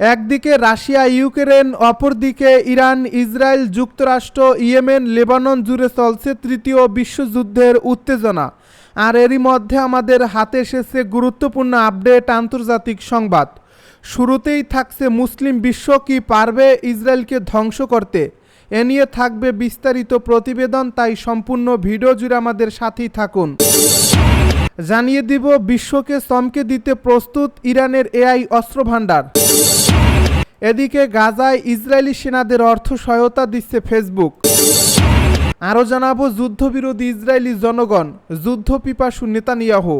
একদিকে Russia, Ukraine, অপরদিকে Iran, Israel, যুক্তরাষ্ট্র, ইয়েমেন, লেবানন জুড়ে চলছে তৃতীয় বিশ্বযুদ্ধের উত্তেজনা। আর এরই মধ্যে আমাদের হাতে এসেছে গুরুত্বপূর্ণ আপডেট আন্তর্জাতিক সংবাদ। শুরুতেই থাকছে মুসলিম বিশ্ব কি পারবে ইসরায়েলকে ধ্বংস করতে। এ নিয়ে থাকবে বিস্তারিত প্রতিবেদন, তাই সম্পূর্ণ ভিডিও জুড়ে আমাদের সাথেই থাকুন। জানিয়ে দিব, বিশ্বকে চমকে দিতে প্রস্তুত ইরানের এআই অস্ত্র ভাণ্ডার এদিকে গাজায় ইসরায়েলি সেনাদের অর্থ সহায়তা দিচ্ছে ফেসবুক। আরও জানাব, যুদ্ধবিরোধী ইসরায়েলি জনগণ যুদ্ধ পিপাসু নেতানিয়াহু।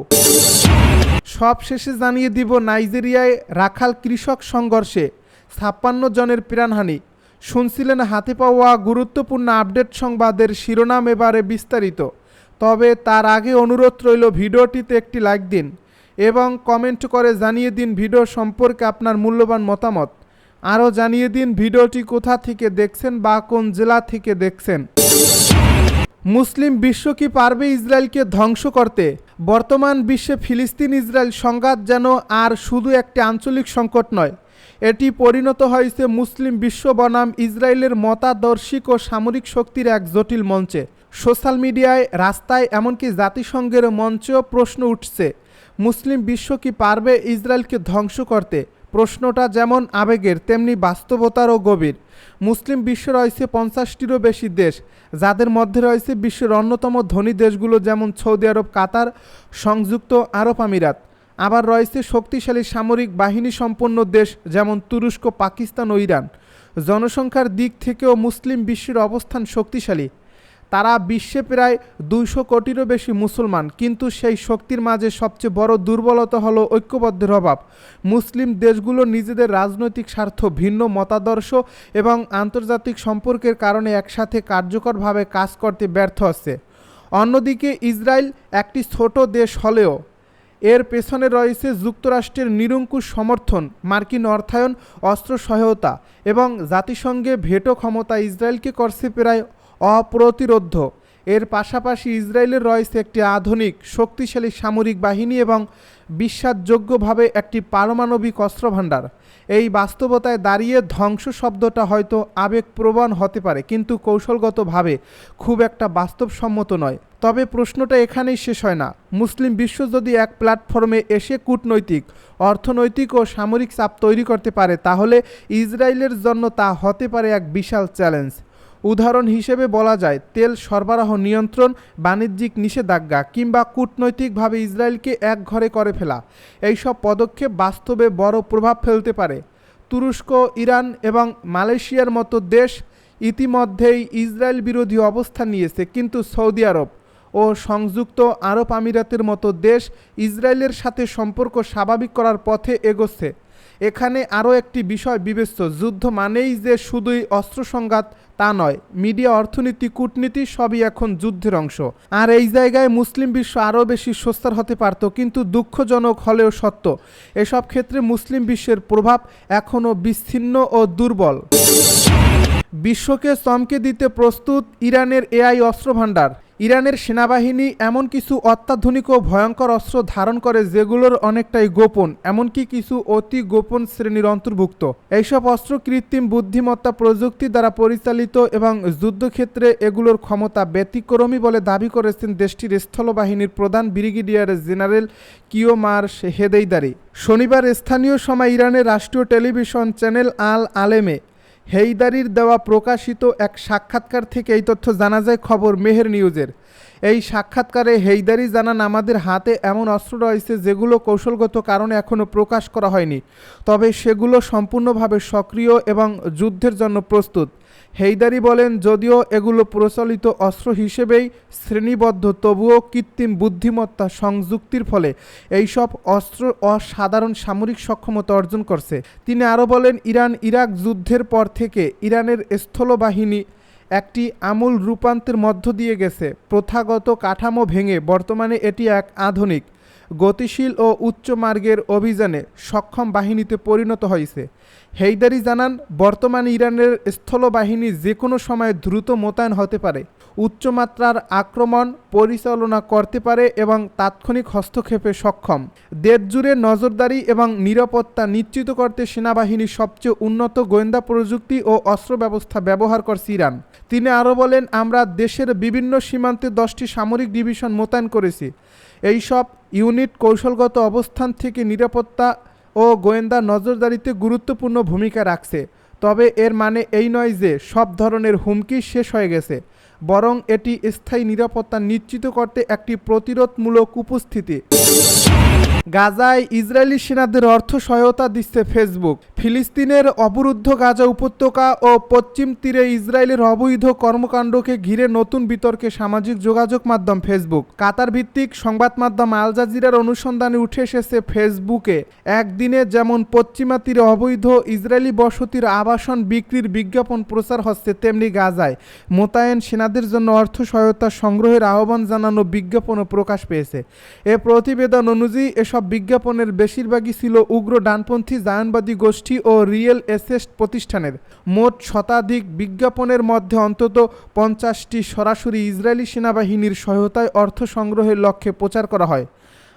সব শেষে জানিয়ে দিব, নাইজেরিয়ায় রাখাল কৃষক সংঘর্ষে ছাপ্পান্ন জনের প্রাণহানি। শুনছিলেন হাতে পাওয়া গুরুত্বপূর্ণ আপডেট সংবাদের শিরোনাম এবারে বিস্তারিত। তবে তার আগে অনুরোধ রইল ভিডিওটিতে একটি লাইক দিন এবং কমেন্ট করে জানিয়ে দিন ভিডিও সম্পর্কে আপনার মূল্যবান মতামত। আরও জানিয়ে দিন ভিডিওটি কোথা থেকে দেখছেন বা কোন জেলা থেকে দেখছেন। মুসলিম বিশ্ব কি পারবে ইসরায়েলকে ধ্বংস করতে? বর্তমান বিশ্বে ফিলিস্তিন ইসরায়েল সংঘাত যেন আর শুধু একটি আঞ্চলিক সংকট নয়, এটি পরিণত হয়েছে মুসলিম বিশ্ব বনাম ইসরায়েলের মতাদর্শিক ও সামরিক শক্তির এক জটিল মঞ্চে। সোশ্যাল মিডিয়ায়, রাস্তায় এমনকি জাতিসংঘের মঞ্চেও প্রশ্ন উঠছে, মুসলিম বিশ্ব কি পারবে ইসরায়েলকে ধ্বংস করতে? প্রশ্নটা যেমন আবেগের, তেমনি বাস্তবতারও গভীর। মুসলিম বিশ্ব রয়েছে পঞ্চাশটিরও বেশি দেশ, যাদের মধ্যে রয়েছে বিশ্বের অন্যতম ধনী দেশগুলো যেমন সৌদি আরব, কাতার, সংযুক্ত আরব আমিরাত। আবার রয়েছে শক্তিশালী সামরিক বাহিনী সম্পন্ন দেশ যেমন তুরস্ক, পাকিস্তান ও ইরান। জনসংখ্যার দিক থেকেও মুসলিম বিশ্বের অবস্থান শক্তিশালী। তারা বিশ্বে প্রায় দুইশো কোটিরও বেশি মুসলমান, কিন্তু সেই শক্তির মাঝে সবচেয়ে বড় দুর্বলতা হলো ঐক্যবদ্ধের অভাব। মুসলিম দেশগুলো নিজেদের রাজনৈতিক স্বার্থ, ভিন্ন মতাদর্শ এবং আন্তর্জাতিক সম্পর্কের কারণে একসাথে কার্যকরভাবে কাজ করতে ব্যর্থ হচ্ছে। অন্যদিকে ইসরায়েল একটি ছোট দেশ হলেও এর পেছনে রয়েছে যুক্তরাষ্ট্রের নিরঙ্কুশ সমর্থন, মার্কিন অর্থায়ন, অস্ত্র সহায়তা এবং জাতিসংঘে ভেটো ক্ষমতা ইসরায়েলকে করছে প্রায় অপ্রতিরোধ্য। এর পাশাপাশি ইসরায়েলের রয়েছে একটি আধুনিক, শক্তিশালী সামরিক বাহিনী এবং বিশ্বাসযোগ্যভাবে একটি পারমাণবিক অস্ত্রভাণ্ডার। এই বাস্তবতায় দাঁড়িয়ে ধ্বংস শব্দটা হয়তো আবেগপ্রবণ হতে পারে, কিন্তু কৌশলগতভাবে খুব একটা বাস্তবসম্মত নয়। তবে প্রশ্নটা এখানেই শেষ হয় না। মুসলিম বিশ্ব যদি এক প্ল্যাটফর্মে এসে কূটনৈতিক, অর্থনৈতিক ও সামরিক চাপ তৈরি করতে পারে, তাহলে ইসরায়েলের জন্য তা হতে পারে এক বিশাল চ্যালেঞ্জ। উদাহরণ হিসেবে বলা যায়, তেল সরবরাহ নিয়ন্ত্রণ, বাণিজ্যিক নিষেধাজ্ঞা কিংবা কূটনৈতিকভাবে ইসরায়েলকে এক ঘরে করে ফেলা। এইসব পদক্ষেপ বাস্তবে বড় প্রভাব ফেলতে পারে। তুরস্ক, ইরান এবং মালয়েশিয়ার মতো দেশ ইতিমধ্যেই ইসরায়েল বিরোধী অবস্থান নিয়েছে, কিন্তু সৌদি আরব ও সংযুক্ত আরব আমিরাতের মতো দেশ ইসরায়েলের সাথে সম্পর্ক স্বাভাবিক করার পথে এগোচ্ছে। এখানে আরও একটি বিষয় বিবেচ্য, যুদ্ধ মানেই যে শুধুই অস্ত্র সংঘাত তা নয়, মিডিয়া, অর্থনীতি, কূটনীতি সবই এখন যুদ্ধের অংশ। আর এই জায়গায় মুসলিম বিশ্ব আরও বেশি সস্তার হতে পারত, কিন্তু দুঃখজনক হলেও সত্য, এসব ক্ষেত্রে মুসলিম বিশ্বের প্রভাব এখনও বিচ্ছিন্ন ও দুর্বল। বিশ্বকে চমকে দিতে প্রস্তুত ইরানের এআই অস্ত্রভাণ্ডার। ইরানের সেনাবাহিনী এমন কিছু অত্যাধুনিক ও ভয়ঙ্কর অস্ত্র ধারণ করে যেগুলোর অনেকটাই গোপন, এমনকি কিছু অতি গোপন শ্রেণির অন্তর্ভুক্ত। এইসব অস্ত্র কৃত্রিম বুদ্ধিমত্তা প্রযুক্তি দ্বারা পরিচালিত এবং যুদ্ধক্ষেত্রে এগুলোর ক্ষমতা ব্যতিক্রমী বলে দাবি করেছেন দেশটির স্থলবাহিনীর প্রধান ব্রিগেডিয়ার জেনারেল কিওমার হেদেইদারি। শনিবার স্থানীয় সময় ইরানের রাষ্ট্রীয় টেলিভিশন চ্যানেল আল আলেমে হেইদারির দেওয়া প্রকাশিত এক সাক্ষাৎকার থেকে এই তথ্য জানা যায় খবর মেহের নিউজের। এই সাক্ষাৎকারে হেইদারি জানান, আমাদের হাতে এমন অস্ত্র রয়েছে যেগুলো কৌশলগত কারণে এখনও প্রকাশ করা হয়নি। তবে সেগুলো সম্পূর্ণভাবে সক্রিয় এবং যুদ্ধের জন্য প্রস্তুত। হেইদারি বলেন, যদিও এগুলো প্রচলিত অস্ত্র হিসেবেই শ্রেণীবদ্ধ, তবুও কৃত্রিম বুদ্ধিমত্তা সংযুক্তির ফলে এইসব অস্ত্র অসাধারণ সামরিক সক্ষমতা অর্জন করছে। তিনি আরও বলেন, ইরান ইরাক যুদ্ধের পর থেকে ইরানের স্থলবাহিনী একটি আমূল রূপান্তের মধ্য দিয়ে গেছে। প্রথাগত কাঠামো ভেঙে বর্তমানে এটি এক আধুনিক গতিশীল ও উচ্চ মার্গের অভিযানে সক্ষম বাহিনীতে পরিণত হয়েছে। হেইদারি জানান, বর্তমানে ইরানের স্থলবাহিনী যে কোনো সময় দ্রুত মোতায়েন হতে পারে, উচ্চমাত্রার আক্রমণ পরিচালনা করতে পারে এবং তাৎক্ষণিক হস্তক্ষেপে সক্ষম। দেশ জুড়ে নজরদারি এবং নিরাপত্তা নিশ্চিত করতে সেনাবাহিনী সবচেয়ে উন্নত গোয়েন্দা প্রযুক্তি ও অস্ত্র ব্যবস্থা ব্যবহার করছে ইরান। তিনি আরও বলেন, আমরা দেশের বিভিন্ন সীমান্তে দশটি সামরিক ডিভিশন মোতায়েন করেছি। এইসব ইউনিট কৌশলগত অবস্থান থেকে নিরাপত্তা ও গোয়েন্দা নজরদারিতে গুরুত্বপূর্ণ ভূমিকা রাখছে। তবে এর মানে এই নয় যে সব ধরনের হুমকি শেষ হয়ে গেছে, বরং এটি স্থায়ী নিরাপত্তা নিশ্চিত করতে একটি প্রতিরোধমূলক উপস্থিতি। গাজায় ইসরায়েলি সেনাদের অর্থ সহায়তা দিচ্ছে ফেসবুক। ফিলিস্তিনের অবরুদ্ধ গাজা উপত্যকা ও পশ্চিম তীরে ইসরায়েলের অবৈধ কর্মকাণ্ডকে ঘিরে নতুন বিতর্কে সামাজিক যোগাযোগ মাধ্যম ফেসবুক। কাতার ভিত্তিক সংবাদ মাধ্যম আল জাজিরার অনুসন্ধানে উঠে এসেছে ফেসবুকে, একদিনে যেমন পশ্চিমা তীরে অবৈধ ইসরায়েলি বসতির আবাসন বিক্রির বিজ্ঞাপন প্রচার হচ্ছে, তেমনি গাজায়। মোতায়েন সেনাদের জন্য অর্থ সহায়তা সংগ্রহের আহ্বান জানানো বিজ্ঞাপনও প্রকাশ পেয়েছে। এ প্রতিবেদন অনুযায়ী এসব বিজ্ঞাপনের বেশিরভাগই ছিল উগ্র ডানপন্থী, জায়নবাদী গোষ্ঠী ও রিয়েল এসেস্ট প্রতিষ্ঠানের। মোট শতাধিক বিজ্ঞাপনের মধ্যে অন্তত পঞ্চাশটি সরাসরি ইসরায়েলি সেনাবাহিনীর সহায়তায় অর্থ সংগ্রহের লক্ষ্যে প্রচার করা হয়।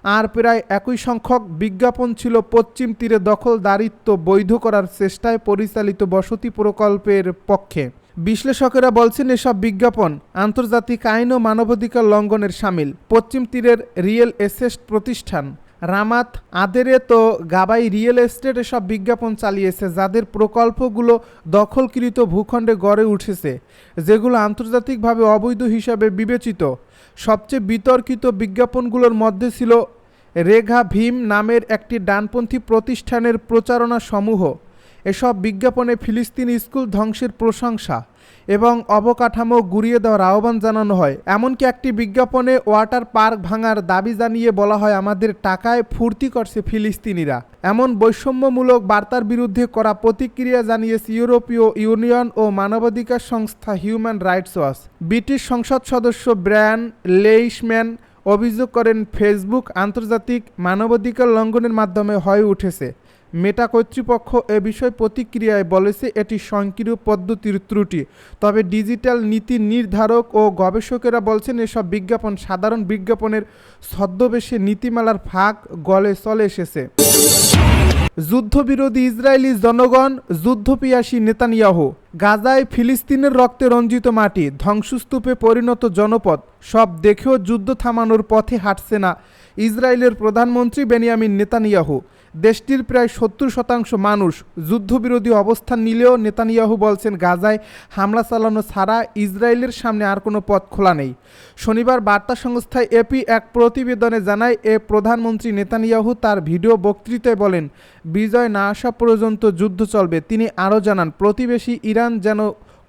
আর প্রায় একই সংখ্যক বিজ্ঞাপন ছিল পশ্চিম তীরে দখলদারিত্ব বৈধ করার চেষ্টায় পরিচালিত বসতি প্রকল্পের পক্ষে। বিশ্লেষকেরা বলছেন এসব বিজ্ঞাপন আন্তর্জাতিক আইন ও মানবাধিকার লঙ্ঘনের সামিল, পশ্চিম তীরের রিয়েল এসেস্ট প্রতিষ্ঠান। রামাত, আদেরে তো গাবাই রিয়েল এস্টেট এসব বিজ্ঞাপন চালিয়েছে, যাদের প্রকল্পগুলো দখলকৃত ভূখণ্ডে গড়ে উঠেছে, যেগুলো আন্তর্জাতিকভাবে অবৈধ হিসাবে বিবেচিত। সবচেয়ে বিতর্কিত বিজ্ঞাপনগুলোর মধ্যে ছিল রেঘা ভীম নামের একটি ডানপন্থী প্রতিষ্ঠানের প্রচারণা সমূহ এসব বিজ্ঞাপনে ফিলিস্তিনি স্কুল ধ্বংসের প্রশংসা। এবং অবকাঠামো গুড়িয়ে দেওয়ার আহ্বান জানানো হয়। এমনকি একটি বিজ্ঞাপনে ওয়াটার পার্ক ভাঙার দাবি জানিয়ে বলা হয়, আমাদের টাকায় ফুর্তি করছে ফিলিস্তিনিরা। এমন বৈষম্যমূলক বার্তার বিরুদ্ধে করা প্রতিক্রিয়া জানিয়েছে ইউরোপীয় ইউনিয়ন ও মানবাধিকার সংস্থা হিউম্যান রাইটস ওয়াচ। ব্রিটিশ সংসদ সদস্য ব্র্যান লেইশম্যান অভিযোগ করেন, ফেসবুক আন্তর্জাতিক মানবাধিকার লঙ্ঘনের মাধ্যমে হয়ে উঠেছে। মেটা কর্তৃপক্ষ এ বিষয়ে প্রতিক্রিয়ায় বলেছে, এটি সংকীর্ণ পদ্ধতির ত্রুটি। তবে ডিজিটাল নীতি নির্ধারক ও গবেষকেরা বলছেন, এসব বিজ্ঞাপন সাধারণ বিজ্ঞাপনের ছদ্মবেশে নীতিমালার ফাঁক গলে চলে এসেছে। যুদ্ধবিরোধী ইসরায়েলি জনগণ, যুদ্ধপিয়াসী নেতানিয়াহু, গাজায় ফিলিস্তিনের রক্তে রঞ্জিত মাটি, ধ্বংসস্তূপে পরিণত জনপদ, সব দেখেও যুদ্ধ থামানোর পথে হাঁটছে না ইসরায়েলের প্রধানমন্ত্রী বেনিয়ামিন নেতানিয়াহু। দেশটির প্রায় সত্তর শতাংশ মানুষ যুদ্ধবিরোধী অবস্থান নিলেও নেতানিয়াহু বলছেন, গাজায় হামলা চালানো ছাড়া ইসরায়েলের সামনে আর কোনো পথ খোলা নেই। শনিবার বার্তা সংস্থা এপি এক প্রতিবেদনে জানায়, এ প্রধানমন্ত্রী নেতানিয়াহু তার ভিডিও বক্তৃতায় বলেন, বিজয় না আসা পর্যন্ত যুদ্ধ চলবে। তিনি আরও জানান, প্রতিবেশী ইরান যেন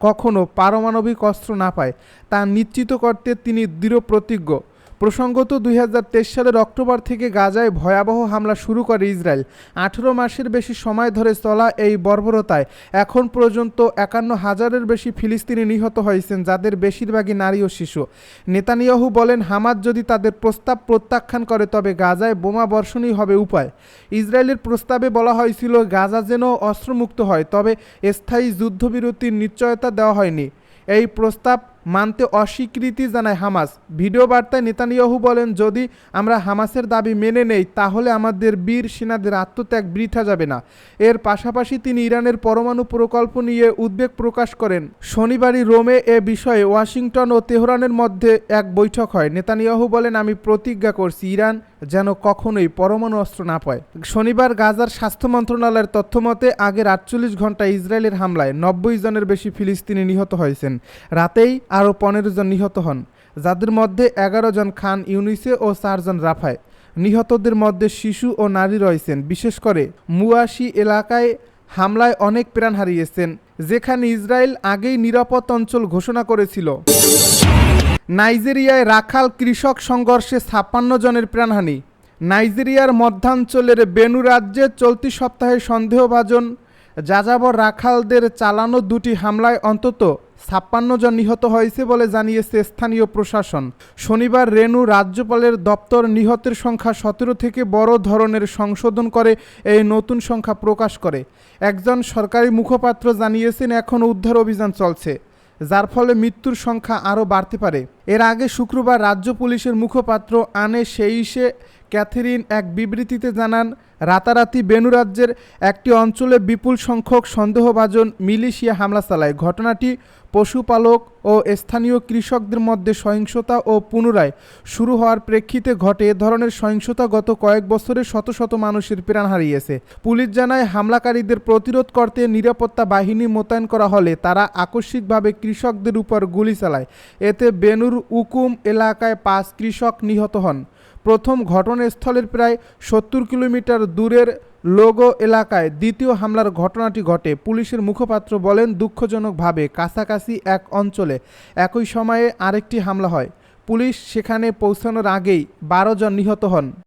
কখনো পারমাণবিক অস্ত্র না পায়, তা নিশ্চিত করতে তিনি দৃঢ় প্রতিজ্ঞ প্রসঙ্গত দুই হাজার তেইশ সালের অক্টোবর থেকে গাজায় ভয়াবহ হামলা শুরু করে ইসরায়েল। আঠেরো মাসের বেশি সময় ধরে চলা এই বর্বরতায় এখন পর্যন্ত একান্ন হাজারের বেশি ফিলিস্তিনি নিহত হয়েছেন, যাদের বেশিরভাগই নারী ও শিশু। নেতানিয়াহু বলেন, হামাদ যদি তাদের প্রস্তাব প্রত্যাখ্যান করে, তবে গাজায় বোমা বর্ষণই হবে উপায়। ইসরায়েলের প্রস্তাবে বলা হয়েছিল, গাজা যেন অস্ত্রমুক্ত হয়, তবে স্থায়ী যুদ্ধবিরতির নিশ্চয়তা দেওয়া হয়নি। এই প্রস্তাব মানতে অস্বীকৃতি জানায় হামাস। ভিডিও বার্তায় নেতানিয়াহু বলেন, যদি আমরা হামাসের দাবি মেনে নেই, তাহলে আমাদের বীর সেনাদের আত্মত্যাগ বৃথা যাবে না। এর পাশাপাশি তিনি ইরানের পরমাণু প্রকল্প নিয়ে উদ্বেগ প্রকাশ করেন। শনিবারই রোমে এ বিষয়ে ওয়াশিংটন ও তেহরানের মধ্যে এক বৈঠক হয়। নেতানিয়াহু বলেন, আমি প্রতিজ্ঞা করছি ইরান যেন কখনোই পরমাণু অস্ত্র না পায়। শনিবার গাজার স্বাস্থ্য মন্ত্রণালয়ের তথ্যমতে আগের আটচল্লিশ ঘণ্টা ইসরায়েলের হামলায় নব্বই জনের বেশি ফিলিস্তিনি নিহত হয়েছেন। রাতেই আরও পনেরো জন নিহত হন, যাদের মধ্যে এগারো জন খান ইউনিসে ও চারজন রাফায়। নিহতদের মধ্যে শিশু ও নারী রয়েছেন, বিশেষ করে মুয়াশি এলাকায় হামলায় অনেক প্রাণ হারিয়েছেন, যেখানে ইসরায়েল আগেই নিরাপদ অঞ্চল ঘোষণা করেছিল। নাইজেরিয়ায় রাখাল কৃষক সংঘর্ষে ছাপ্পান্ন জনের প্রাণহানি। নাইজেরিয়ার মধ্যাঞ্চলের বেনু রাজ্যে চলতি সপ্তাহে সন্দেহভাজন যাযাবর রাখালদের চালানো দুটি হামলায় অন্তত ছাপ্পান্ন জন নিহত হয়েছে বলে জানিয়েছে স্থানীয় প্রশাসন। শনিবার রেনু রাজ্যপালের দপ্তর নিহতের সংখ্যা সতেরো থেকে বড় ধরনের সংশোধন করে এই নতুন সংখ্যা প্রকাশ করে। একজন সরকারি মুখপাত্র জানিয়েছেন, এখন উদ্ধার অভিযান চলছে, যার ফলে মৃত্যুর সংখ্যা আরও বাড়তে পারে। এর আগে শুক্রবার রাজ্য পুলিশের মুখপাত্র আনে সেইসে ক্যাথেরিন এক বিবৃতিতে জানান রাতারাতি বেনু রাজ্যের একটি অঞ্চলে বিপুল সংখ্যক সন্দেহভাজন মিলিশিয়া হামলা চালায়। ঘটনাটি পশুপালক ও স্থানীয় কৃষকদের মধ্যে সহিংসতা ও পুনরায় শুরু হওয়ার প্রেক্ষিতে ঘটে। এ ধরনের সহিংসতা গত কয়েক বছরে শত শত মানুষের প্রাণ হারিয়েছে। পুলিশ জানায়, হামলাকারীদের প্রতিরোধ করতে নিরাপত্তা বাহিনী মোতায়েন করা হলে তারা আকস্মিকভাবে কৃষকদের উপর গুলি চালায়। এতে বেনুর উকুম এলাকায় পাঁচ কৃষক নিহত হন। প্রথম ঘটনাস্থলের প্রায় সত্তর কিলোমিটার দূরের লোগো এলাকায় দ্বিতীয় হামলার ঘটনাটি ঘটে। পুলিশের মুখপাত্র বলেন, দুঃখজনকভাবে কাছাকাছি এক অঞ্চলে একই সময়ে আরেকটি হামলা হয়। পুলিশ সেখানে পৌঁছানোর আগেই বারো জন নিহত হন।